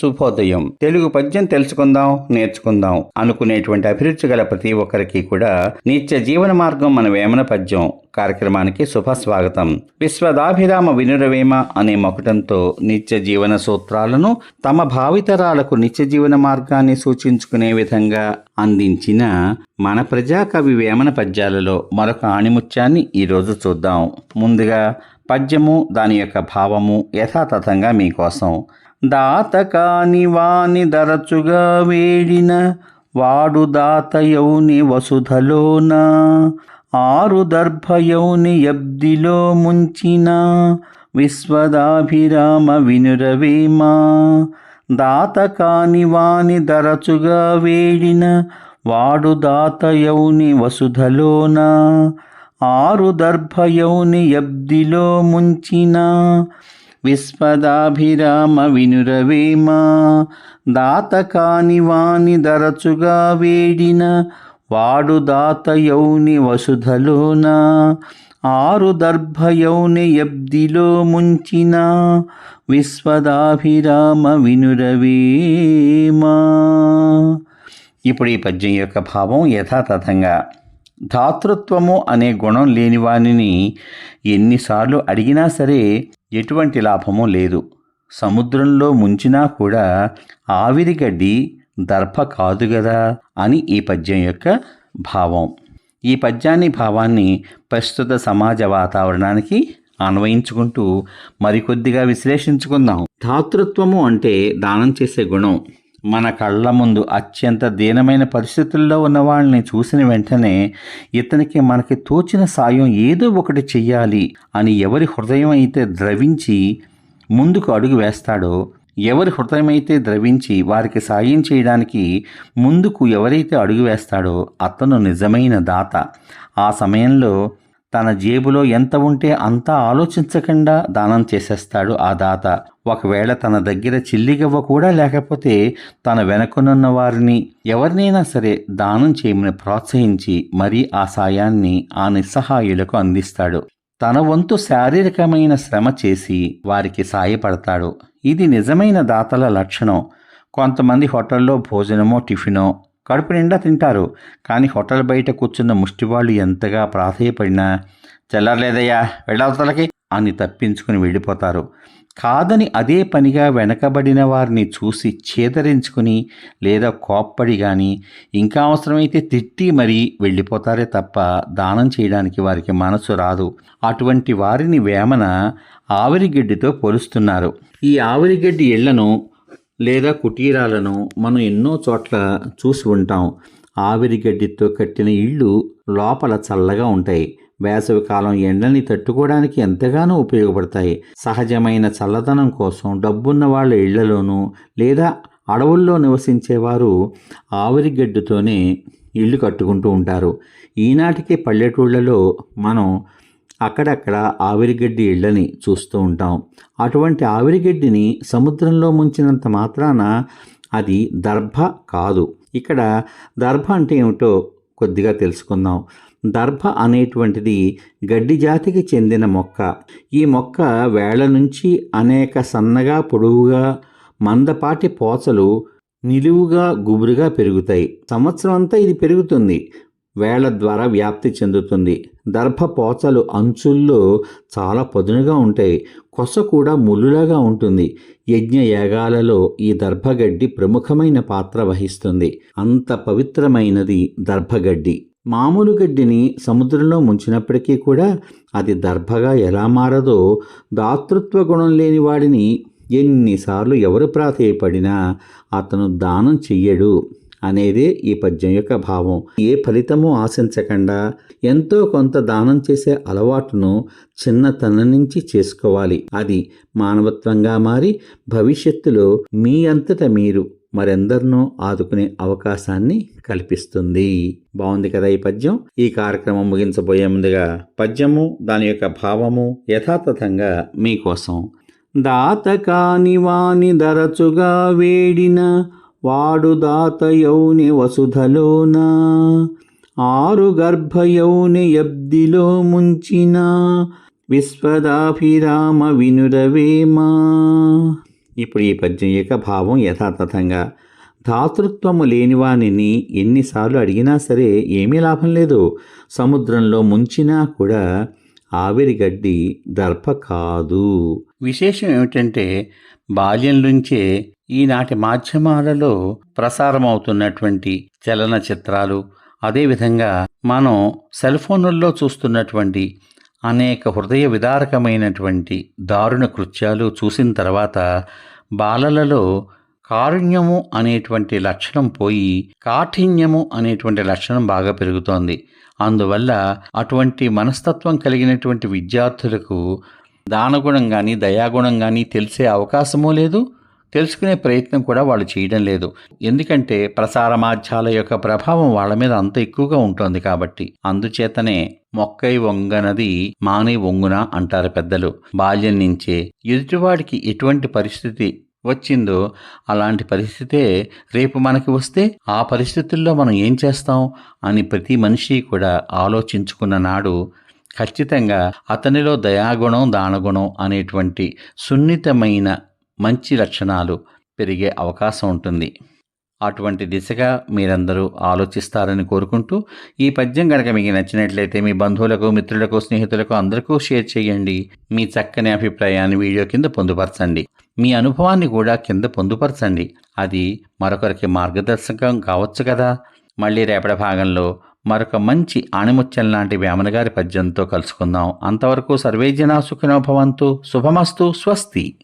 శుభోదయం. తెలుగు పద్యం తెలుసుకుందాం నేర్చుకుందాం అనుకునేటువంటి అభిరుచి గల ప్రతి ఒక్కరికి కూడా నిత్య జీవన మార్గం మన వేమన పద్యం కార్యక్రమానికి శుభ స్వాగతం విశ్వదాభిరామ వినురవేమ అనే మకుటంతో నిత్య జీవన సూత్రాలను తమ భావితరాలకు నిత్య జీవన మార్గాన్ని సూచించుకునే విధంగా అందించిన మన ప్రజాకవి వేమన పద్యాలలో మరొక ఆణిముత్యాన్ని ఈరోజు చూద్దాం. ముందుగా పద్యము దాని యొక్క భావము యథాతథంగా మీకోసం. దాతకాని వాని దరచుగా వేడిన వాడు దాతయౌని వసుధలోన ఆరు దర్భయౌని యబ్దిలో ముంచిన విశ్వదాభిరామ వినురవేమ. దాతకాని వాని దరచుగా వేడిన వాడు దాతయౌని వసుధలోన ఆరు దర్భయౌని యబ్దిలో ముంచిన విశ్వదాభిరామ వినురవేమ దాతకాని వాని దరచుగా వేడిన వాడు దాతయౌని వసుధలోన ఆరు దర్భయౌని యబ్దిలో ముంచిన విశ్వదాభిరామ వినురవేమా. ఇప్పుడు ఈ పద్యం యొక్క భావం యథాతథంగా ధాతృత్వము అనే గుణం లేని వానిని ఎన్నిసార్లు అడిగినా సరే ఎటువంటి లాభము లేదు. సముద్రంలో ముంచినా కూడా ఆవిరిగడ్డి దర్భ కాదు గదా అని ఈ పద్యం యొక్క భావం. ఈ పద్యాన్ని భావాన్ని ప్రస్తుత సమాజ వాతావరణానికి అన్వయించుకుంటూ మరికొద్దిగా విశ్లేషించుకుందాం. ధాతృత్వము అంటే దానం చేసే గుణం. మన కళ్ళ ముందు అత్యంత దీనమైన పరిస్థితుల్లో ఉన్న వాళ్ళని చూసిన వెంటనే ఇతనికి మనకి తోచిన సాయం ఏదో ఒకటి చెయ్యాలి అని ఎవరి హృదయం అయితే ద్రవించి ముందుకు అడుగు వేస్తాడో ఎవరి హృదయమైతే ద్రవించి వారికి సాయం చేయడానికి ముందుకు ఎవరైతే అడుగు వేస్తాడో అతను నిజమైన దాత. ఆ సమయంలో తన జేబులో ఎంత ఉంటే అంతా ఆలోచించకుండా దానం చేసేస్తాడు ఆ దాత. ఒకవేళ తన దగ్గర చిల్లిగవ్వ కూడా లేకపోతే తన వెనకనున్న వారిని ఎవరినైనా సరే దానం చేయమని ప్రోత్సహించి మరీ ఆ సాయాన్ని ఆ నిస్సహాయులకు అందిస్తాడు. తన వంతు శారీరకమైన శ్రమ చేసి వారికి సాయపడతాడు. ఇది నిజమైన దాతల లక్షణం. కొంతమంది హోటల్లో భోజనమో టిఫినో కడుపు నిండా తింటారు. కానీ హోటల్ బయట కూర్చున్న ముష్టివాళ్ళు ఎంతగా ప్రాధేయపడినా చల్లర్లేదయ్యా వెళ్ళవతలకి అని తప్పించుకుని వెళ్ళిపోతారు. కాదని అదే పనిగా వెనకబడిన వారిని చూసి చేదరించుకుని లేదా కోప్పడి కానీ ఇంకా అవసరమైతే తిట్టి మరీ వెళ్ళిపోతారే తప్ప దానం చేయడానికి వారికి మనసు రాదు అటువంటి వారిని వేమన ఆవిరిగడ్డితో పోలుస్తున్నారు. ఈ ఆవిరిగడ్డి ఇళ్ళను లేదా కుటీరాలను మనం ఎన్నో చోట్ల చూసి ఉంటాం. ఆవిరిగడ్డితో కట్టిన ఇళ్ళు లోపల చల్లగా ఉంటాయి. వేసవి కాలం ఎండని తట్టుకోవడానికి ఎంతగానో ఉపయోగపడతాయి. సహజమైన చల్లదనం కోసం డబ్బున్న వాళ్ళ ఇళ్ళలోనూ లేదా అడవుల్లో నివసించేవారు ఆవిరిగడ్డితోనే ఇళ్ళు కట్టుకుంటూ ఉంటారు. ఈనాటికి పల్లెటూళ్ళలో మనం అక్కడక్కడ ఆవిరిగడ్డి ఇళ్ళని చూస్తూ ఉంటాం. అటువంటి ఆవిరిగడ్డిని సముద్రంలో ముంచినంత మాత్రాన అది దర్భ కాదు. ఇక్కడ దర్భ అంటే ఏమిటో కొద్దిగా తెలుసుకుందాం. దర్భ అనేటువంటిది గడ్డి జాతికి చెందిన మొక్క. ఈ మొక్క వేళ నుంచి అనేక సన్నగా పొడవుగా మందపాటి పోచలు నిలువుగా గుబురుగా పెరుగుతాయి. సంవత్సరం అంతా ఇది పెరుగుతుంది. వేళ్ళ ద్వారా వ్యాప్తి చెందుతుంది. దర్భ పోచలు అంచుల్లో చాలా పదునుగా ఉంటాయి. కొస కూడా ముళ్ళులాగా ఉంటుంది. యజ్ఞ యాగాలలో ఈ దర్భగడ్డి ప్రముఖమైన పాత్ర వహిస్తుంది. అంత పవిత్రమైనది దర్భగడ్డి. మామూలు గడ్డిని సముద్రంలో ముంచినప్పటికీ కూడా అది దర్భగా ఎలా మారదో దాతృత్వ గుణం లేని వాడిని ఎన్నిసార్లు ఎవరు ప్రాధేయపడినా అతను దానం చెయ్యడు. అనేది ఈ పద్యం యొక్క భావం. ఏ ఫలితము ఆశించకుండా ఎంతో కొంత దానం చేసే అలవాటును చిన్నతనం నుంచి చేసుకోవాలి. అది మానవత్వంగా మారి భవిష్యత్తులో మీ అంతట మీరు మరెందరినో ఆదుకునే అవకాశాన్ని కల్పిస్తుంది. బాగుంది కదా ఈ పద్యం? ఈ కార్యక్రమం ముగించబోయే ముందుగా పద్యము దాని యొక్క భావము యథాతథంగా మీకోసం. దాతకాని వాని దరచుగా వేడిన వాడు దాతయౌని వసుధలోన ఆరు గర్భయౌని ఎబ్దిలో ముంచిన విశ్వదాభిరామ వినురవేమా. ఇప్పుడు ఈ పద్యం యొక్క భావం యథాతథంగా ధాతృత్వము లేనివాణిని ఎన్నిసార్లు అడిగినా సరే ఏమీ లాభం లేదు. సముద్రంలో ముంచినా కూడా ఆవిరి గడ్డి దర్ప కాదు. విశేషం ఏమిటంటే బాల్యం నుంచే ఈనాటి మాధ్యమాలలో ప్రసారమవుతున్నటువంటి చలనచిత్రాలు అదేవిధంగా మనం సెల్ ఫోన్లలో చూస్తున్నటువంటి అనేక హృదయ విదారకమైనటువంటి దారుణ కృత్యాలు చూసిన తర్వాత బాలలలో కారుణ్యము అనేటువంటి లక్షణం పోయి కాఠిన్యము అనేటువంటి లక్షణం బాగా పెరుగుతోంది. అందువల్ల అటువంటి మనస్తత్వం కలిగినటువంటి విద్యార్థులకు దానగుణం కానీ దయాగుణం కానీ తెలిసే అవకాశమూ లేదు. తెలుసుకునే ప్రయత్నం కూడా వాళ్ళు చేయడం లేదు. ఎందుకంటే ప్రసార మాధ్యాల యొక్క ప్రభావం వాళ్ళ మీద అంత ఎక్కువగా ఉంటుంది కాబట్టి. అందుచేతనే మొక్కై వంగనది మానే వంగున అంటారు పెద్దలు. బాల్యం నుంచే ఎదుటివాడికి ఎటువంటి పరిస్థితి వచ్చిందో అలాంటి పరిస్థితే రేపు మనకి వస్తే ఆ పరిస్థితుల్లో మనం ఏం చేస్తాం అని ప్రతి మనిషి కూడా ఆలోచించుకున్న నాడు ఖచ్చితంగా అతనిలో దయాగుణం దానగుణం అనేటువంటి సున్నితమైన మంచి లక్షణాలు పెరిగే అవకాశం ఉంటుంది. అటువంటి దిశగా మీరందరూ ఆలోచిస్తారని కోరుకుంటూ ఈ పద్యం కనుక మీకు నచ్చినట్లయితే మీ బంధువులకు మిత్రులకు స్నేహితులకు అందరికీ షేర్ చేయండి. మీ చక్కని అభిప్రాయాన్ని వీడియో కింద పొందుపరచండి. మీ అనుభవాన్ని కూడా కింద పొందుపరచండి. అది మరొకరికి మార్గదర్శకం కావచ్చు కదా. మళ్ళీ రేపటి భాగంలో మరొక మంచి ఆణిముత్యం లాంటి వేమనగారి పద్యంతో కలుసుకుందాం. అంతవరకు సర్వేజన సుఖినోభవంతు శుభమస్తు. స్వస్తి.